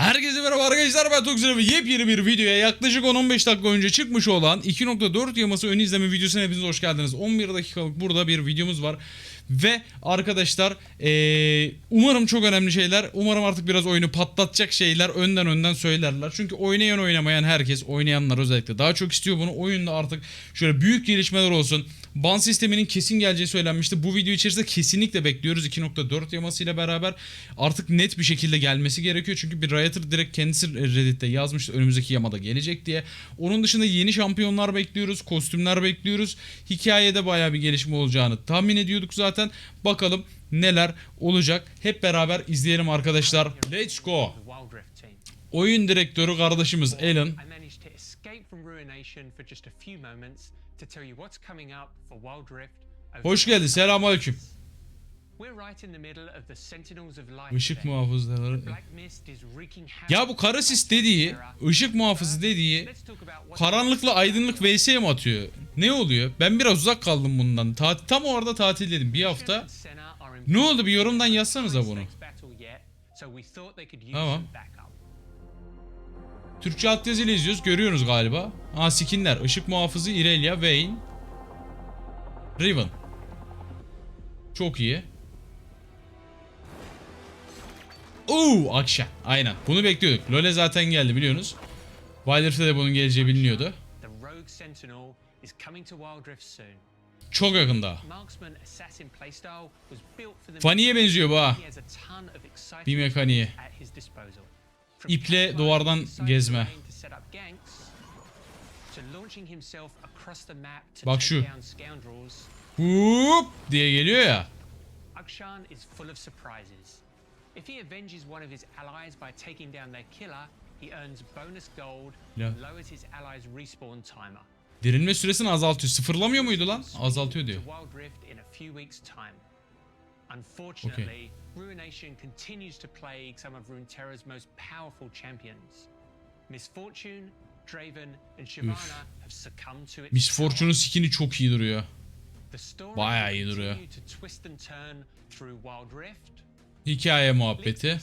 Herkese merhaba arkadaşlar ben Toksir ve yepyeni bir videoya yaklaşık 10-15 dakika önce çıkmış olan 2.4 yaması ön izleme videosuna hepiniz hoş geldiniz. 11 dakikalık burada bir videomuz var. Ve arkadaşlar eee, umarım çok önemli şeyler umarım artık biraz oyunu patlatacak şeyler önden önden söylerler. Çünkü oynayan oynamayan herkes oynayanlar özellikle daha çok istiyor bunu. Oyunda artık şöyle büyük gelişmeler olsun. Ban sisteminin kesin geleceği söylenmişti. Bu video içerisinde kesinlikle bekliyoruz 2.4 yamasıyla beraber. Artık net bir şekilde gelmesi gerekiyor. Çünkü bir Rioter direkt kendisi Reddit'te yazmıştı önümüzdeki yamada gelecek diye. Onun dışında yeni şampiyonlar bekliyoruz. Kostümler bekliyoruz. Hikayede baya bir gelişme olacağını tahmin ediyorduk zaten. Bakalım neler olacak. Hep beraber izleyelim arkadaşlar. Let's go. Oyun direktörü kardeşimiz Alan. To tell you what's coming up for Wild Rift. Hoş geldin. Selamünaleyküm. We're right in the middle of the Sentinels of Light. Işık muhafızları. Ya bu Karasis dediği, ışık muhafızı dediği karanlıkla aydınlık vs mi atıyor? Ne oluyor? Ben biraz uzak kaldım bundan. Ta- tam orada tatildedim bir hafta. Ne oldu bir yorumdan yazsanıza bunu. Tamam. Türkçe altyazıyla izliyoruz. Görüyoruz galiba. Ha skinler. Işık muhafızı Irelia, Vayne. Riven. Çok iyi. Oo, akşam. Aynen. Bunu bekliyorduk. Lole zaten geldi biliyorsunuz. Wildrift'te de bunun geleceği biliniyordu. Çok yakında. Funny'e benziyor bu ha. Bir mekaniği. İple duvardan gezme. Bak şu. Hup diye geliyor ya. Akshan is full of surprises. If he avenges one of his allies by taking down their killer, he earns bonus gold and lowers his allies' respawn timer. Dirilme süresini azaltıyor. Sıfırlamıyor muydu lan? Azaltıyor diyor. Unfortunately, Ruination continues to plague some of Runeterra's most powerful champions. Misfortune, Draven, and Shyvana have succumbed to its Miss power. Fortune'un skin'i çok iyi duruyor. Bayağı iyi duruyor. Hikaye muhabbeti.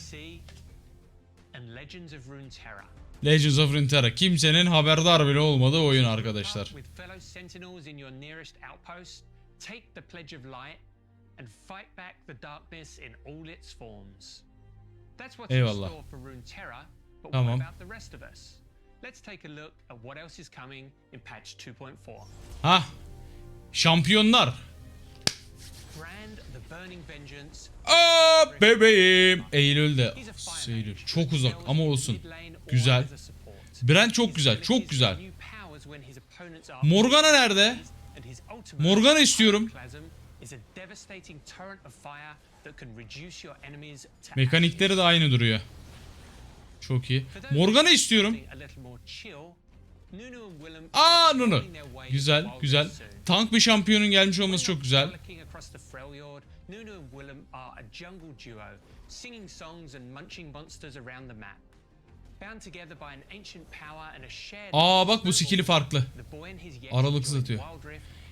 Legends of Runeterra. Legends of Runeterra. Kimsenin haberdar bile olmadığı oyun arkadaşlar. With fellow sentinels in your nearest outpost, take the Pledge of Light and fight back the darkness in all its forms. That's what's in store for Runeterra, but Tamam. what about the rest of us? Let's take a look at what else is coming in patch 2.4. Ha. Şampiyonlar. Brand the Burning Vengeance. Aa bebeğim. Eylül'de. Eylül. Çok uzak ama olsun. Güzel. Brand çok güzel. Çok güzel. Morgana nerede? Morgana istiyorum. Mekanikleri de aynı duruyor. Çok iyi. Morgana istiyorum. Aa Nunu. Güzel güzel. Tank bir şampiyonun gelmiş olması çok güzel. Nunu and Willem are a jungle duo, singing songs and munching monsters around the map. Bound together by an ancient power and a shared Aa bak bu skill'i farklı. Aralıksız atıyor.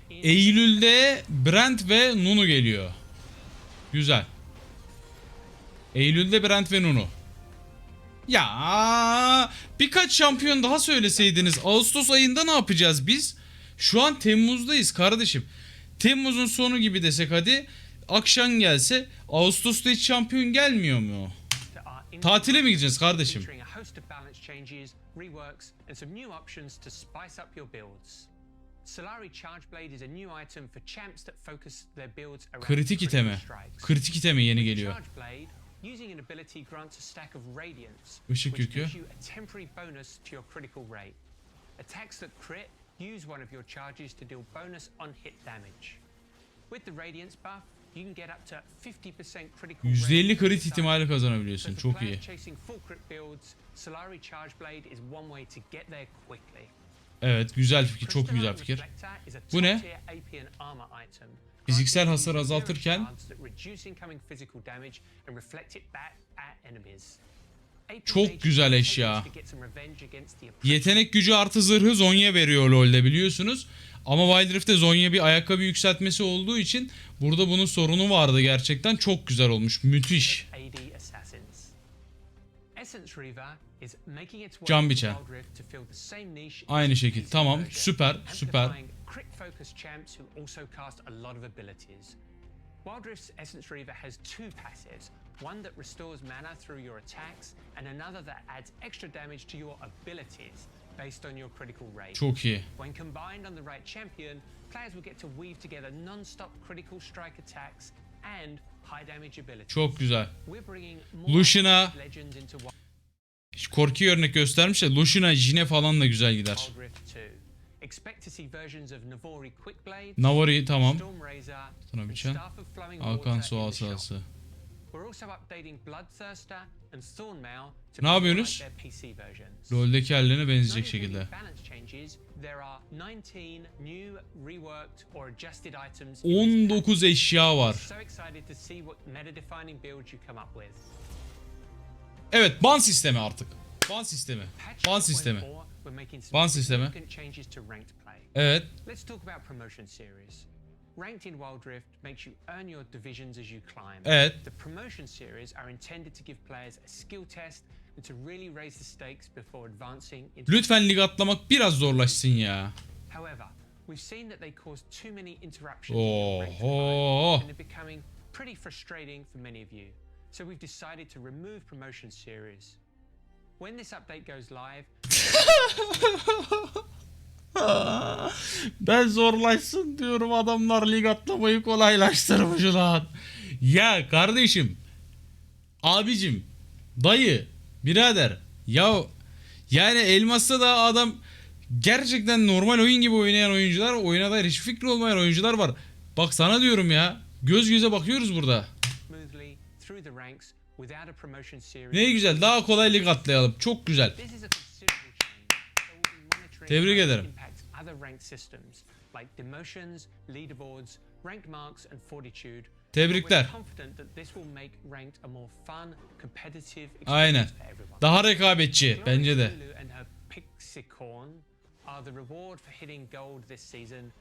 Eylül'de Brent ve Nunu geliyor. Güzel. Eylül'de Brent ve Nunu. Ya birkaç şampiyon daha söyleseydiniz. Ağustos ayında ne yapacağız biz? Şu an Temmuz'dayız kardeşim. Temmuz'un sonu gibi desek hadi. Akşam gelse Ağustos'ta hiç şampiyon gelmiyor mu? Tatile mi gideceğiz kardeşim? Solari Charge Blade is a new item for champs that focus their builds around Kritik iteme. Kritik iteme yeni geliyor. Charge Blade, using an ability grants a stack of radiance, Işık which gives you a temporary bonus to your critical rate. Attacks that crit use one of your charges to deal bonus on hit damage. With the radiance buff, you can get up to 50% critical %50 rate crit ihtimali kazanabiliyorsun. Çok iyi. chasing full crit builds, Solari Charge Blade is one way to get there quickly. Evet güzel fikir. Çok güzel fikir. Bu ne? Fiziksel hasar azaltırken Çok güzel eşya. Yetenek gücü artı zırhı Zonya veriyor LoL'de biliyorsunuz. Ama Wild Rift'te Zonya bir ayakkabı yükseltmesi olduğu için burada bunun sorunu vardı gerçekten. Çok güzel olmuş. Müthiş. Same niche Aynı as şekil. PC Tamam, version, süper, süper. amplifying crit focused champs who also cast a lot of abilities. Wild Rift's Essence Reaver has two passives, one that restores mana through your attacks, and another that adds extra damage to your abilities based on your critical rate. Çok iyi. When combined on the right champion, players will get to weave together non-stop critical strike attacks and high damage abilities. Çok güzel. We're bringing more Lucian'a legends into Wild Korki örnek göstermiş de Lucian'a Jine falan da güzel gider. Rift 2. Expect to see versions of Navori tamam. Of Flowing Alkan su asası. Ne yapıyorsunuz? LoL'deki hallerine benzeyecek şekilde. are 19 new, reworked Evet ban sistemi artık. Ban sistemi. Ban sistemi. 1.4, we're making some Ban sistemi. Evet. Let's talk about promotion series. Ranked in Wild Rift makes you earn your divisions as you climb. Evet. The promotion series are intended to give players a skill test and to really raise the stakes before advancing into. Lütfen lig atlamak biraz zorlaşsın ya. However, we've seen that they cause too many interruptions Oho. and they're becoming pretty frustrating for many of you. So we've decided to remove promotion series. When this update goes live, Ben zorlaşsın diyorum adamlar lig atlamayı kolaylaştırmış lan. Ya kardeşim. Abicim. Dayı. Birader. Ya yani Elmas'ta da adam gerçekten normal oyun gibi oynayan oyuncular, oyuna hiç fikri olmayan oyuncular var. Bak sana diyorum ya. Göz göze bakıyoruz burada. Ne güzel daha kolay lig atlayalım. Çok güzel. Tebrik ederim. Tebrikler. Aynen. Daha rekabetçi bence de.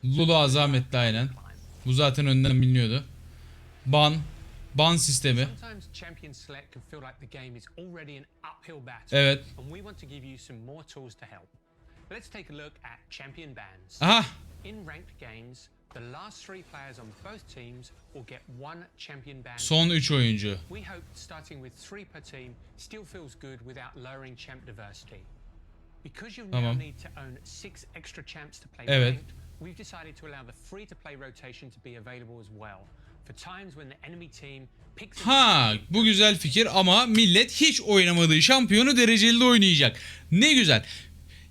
Lulu azametli aynen. Bu zaten önden biliniyordu. Ban. Ban sistemi. Sometimes champion select can feel like the game is already an uphill battle. Evet. And we want to give you some more tools to help. Let's take a look at champion bans. Aha. In ranked games, the last three players on both teams will get one champion ban. Son 3 oyuncu. we hope starting with three per team still feels good without lowering champ diversity. Because you now Tamam. need to own six extra champs to play Evet. ranked, we've decided to allow the free-to-play rotation to be available as well. Ha bu güzel fikir ama millet hiç oynamadığı şampiyonu dereceli de oynayacak. Ne güzel.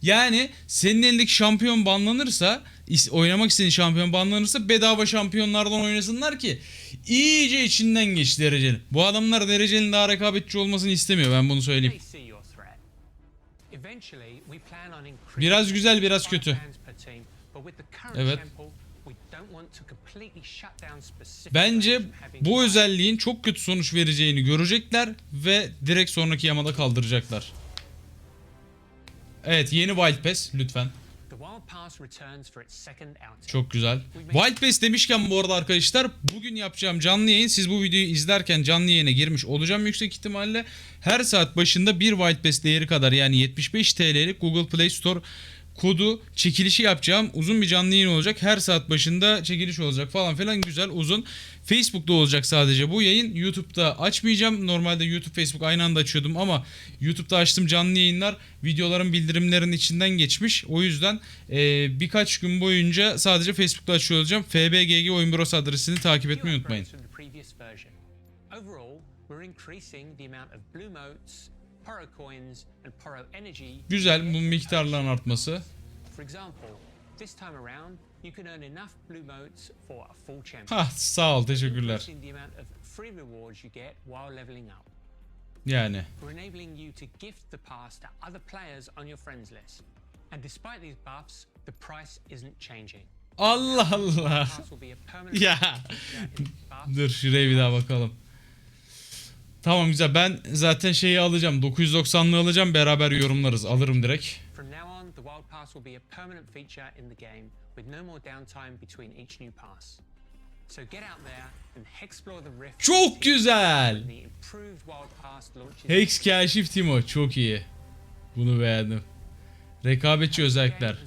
Yani senin elindeki şampiyon banlanırsa oynamak istediğin şampiyon banlanırsa bedava şampiyonlardan oynasınlar ki iyice içinden geç dereceli. Bu adamlar derecenin daha rekabetçi olmasını istemiyor ben bunu söyleyeyim. Biraz güzel, biraz kötü. Evet. Bence bu özelliğin çok kötü sonuç vereceğini görecekler ve direkt sonraki yamada kaldıracaklar. Evet yeni Wild Pass lütfen. Çok güzel. Wild Pass demişken bu arada arkadaşlar bugün yapacağım canlı yayın. Siz bu videoyu izlerken canlı yayına girmiş olacağım yüksek ihtimalle. Her saat başında bir Wild Pass değeri kadar yani 75 TL'lik Google Play Store kodu çekilişi yapacağım. Uzun bir canlı yayın olacak. Her saat başında çekiliş olacak falan filan güzel uzun. Facebook'ta olacak sadece bu yayın. YouTube'da açmayacağım. Normalde YouTube, Facebook aynı anda açıyordum ama YouTube'da açtım canlı yayınlar. Videoların bildirimlerin içinden geçmiş. O yüzden e, birkaç gün boyunca sadece Facebook'ta açıyor olacağım. FBGG Oyun Bürosu adresini takip etmeyi unutmayın. upgrades from the previous version. Overall, we're increasing the amount of blue motes, Güzel bu miktarların artması. For example, this time around, you can earn enough blue motes for a full champion. Hah sağ ol teşekkürler. Increasing the amount of free rewards you get while leveling up. Yani. We're enabling you to gift the pass to other players on your friends list. And despite these buffs, the price isn't changing. Allah Allah. Ya. Dur şuraya bir daha bakalım. Tamam güzel ben zaten şeyi alacağım 990'lı alacağım beraber yorumlarız alırım direkt. From now on, the Wild Pass will be a permanent feature in the game with no more downtime between each new pass. So get out there and explore the rift. Çok güzel. Hex Kaşif Timo çok iyi. Bunu beğendim. Rekabetçi özellikler.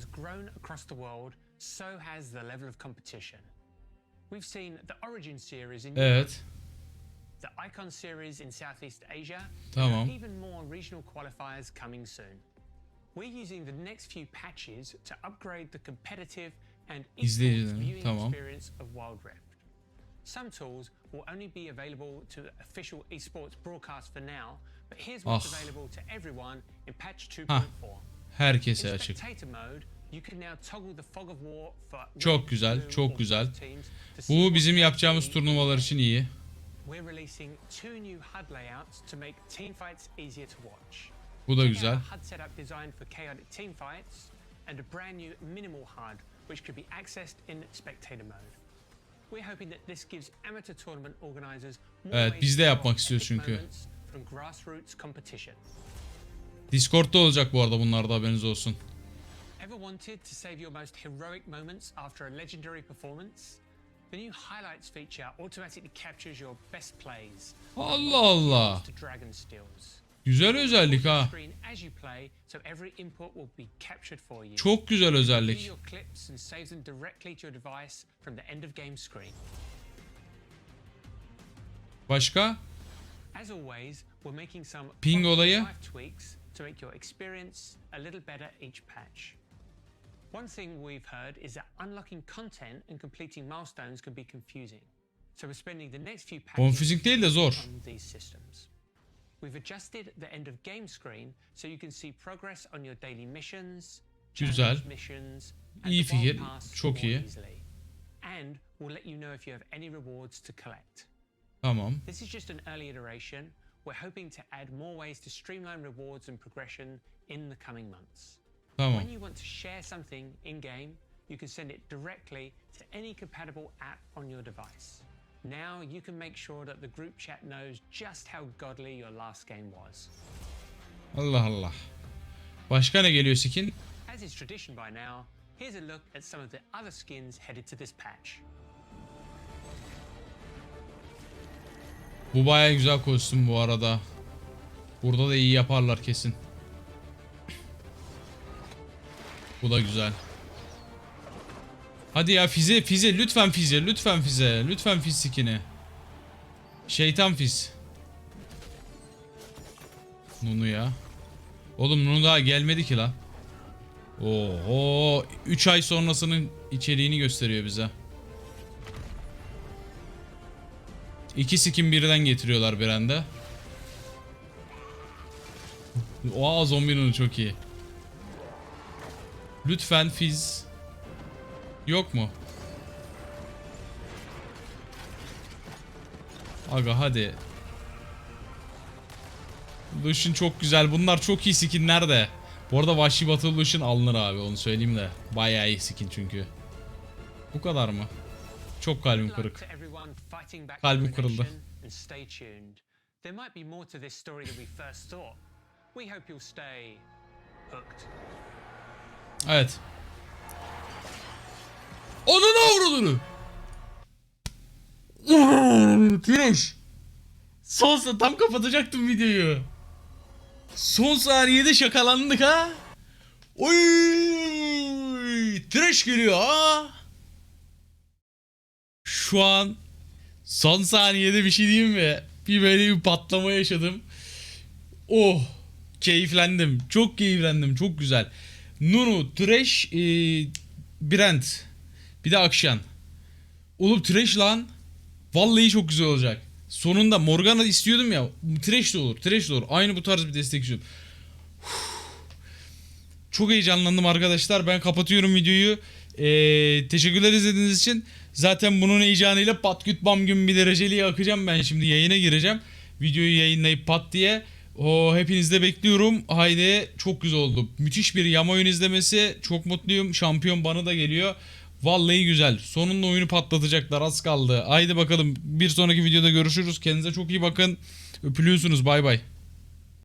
Evet. The Icon series in Southeast Asia, Tamam. and even more regional qualifiers coming soon. We're using the next few patches to upgrade the competitive and esports viewing tamam. experience of Wild Rift. Some tools will only be available to official esports broadcast for now, but here's what's Ah. available to everyone in patch 2.4. Herkese In açık. mode, you can now toggle the fog of war for Çok güzel, çok güzel. Bu bizim yapacağımız turnuvalar için iyi. We're releasing two new HUD layouts to make team fights easier to watch. Bu da güzel. HUD setup designed for chaotic team fights and a brand new minimal HUD which could be accessed in spectator mode. We're hoping that this gives amateur tournament organizers more Evet, biz de yapmak epic çünkü. From grassroots competition. Discord'da olacak bu arada bunlarda haberiniz olsun. Ever wanted to save your most heroic moments after a legendary performance? The new highlights feature automatically captures your best plays. Allah Allah. Dragon steals. Güzel özellik ha. As you play, so every input will be captured for you. Çok güzel özellik. Your clips and saves them directly to your device from the end of game screen. Başka? As always, we're making some ping olayı to make your experience a little better each patch. One thing we've heard is that unlocking content and completing milestones can be confusing. So we're spending the next few patches Confusing değil de zor. on these systems. We've adjusted the end of game screen so you can see progress on your daily missions, Güzel. missions, and İyi the Wild fikir, Pass çok more iyi. easily. And we'll let you know if you have any rewards to collect. Tamam. This is just an early iteration. We're hoping to add more ways to streamline rewards and progression in the coming months. Tamam. When you want to share something in game, you can send it directly to any compatible app on your device. Now you can make sure that the group chat knows just how godly your last game was. Allah Allah. Başka ne geliyor skin? As is tradition by now, here's a look at some of the other skins headed to this patch. Bu baya güzel kostüm bu arada. Burada da iyi yaparlar kesin. Bu da güzel. Hadi ya fize fize lütfen fize lütfen fize lütfen fiz skin'i. Şeytan fiz. Nunu ya. Oğlum Nunu daha gelmedi ki la. Oo 3 ay sonrasının içeriğini gösteriyor bize. İki skin birden getiriyorlar bir anda. Oha zombi Nunu çok iyi. Lütfen fiz. Yok mu? Aga hadi. Lucian çok güzel. Bunlar çok iyi skinler de. Bu arada Vahşi Batı Lucian alınır abi onu söyleyeyim de. Bayağı iyi skin çünkü. Bu kadar mı? Çok kalbim kırık. Kalbim kırıldı. There might be more to this story than we first thought. We hope you'll stay hooked. Evet. Onun avradını. Tireş. Son sa- tam kapatacaktım videoyu. Son saniyede şakalandık ha. Oy! Tireş geliyor ha. Şu an son saniyede bir şey diyeyim mi? Bir böyle bir patlama yaşadım. Oh keyiflendim. Çok keyiflendim. Çok güzel. Nunu, Trash, e, Brent. Bir de Akşan. Oğlum Trash lan. Vallahi çok güzel olacak. Sonunda Morgana istiyordum ya. Trash de olur. Trash de olur. Aynı bu tarz bir destek istiyorum. Çok heyecanlandım arkadaşlar. Ben kapatıyorum videoyu. Ee, teşekkürler izlediğiniz için. Zaten bunun heyecanıyla pat küt bam gün bir dereceliğe akacağım. Ben şimdi yayına gireceğim. Videoyu yayınlayıp pat diye. O hepinizi de bekliyorum. Haydi çok güzel oldu. Müthiş bir yama oyun izlemesi. Çok mutluyum. Şampiyon bana da geliyor. Vallahi güzel. Sonunda oyunu patlatacaklar. Az kaldı. Haydi bakalım. Bir sonraki videoda görüşürüz. Kendinize çok iyi bakın. Öpülüyorsunuz. Bay bay.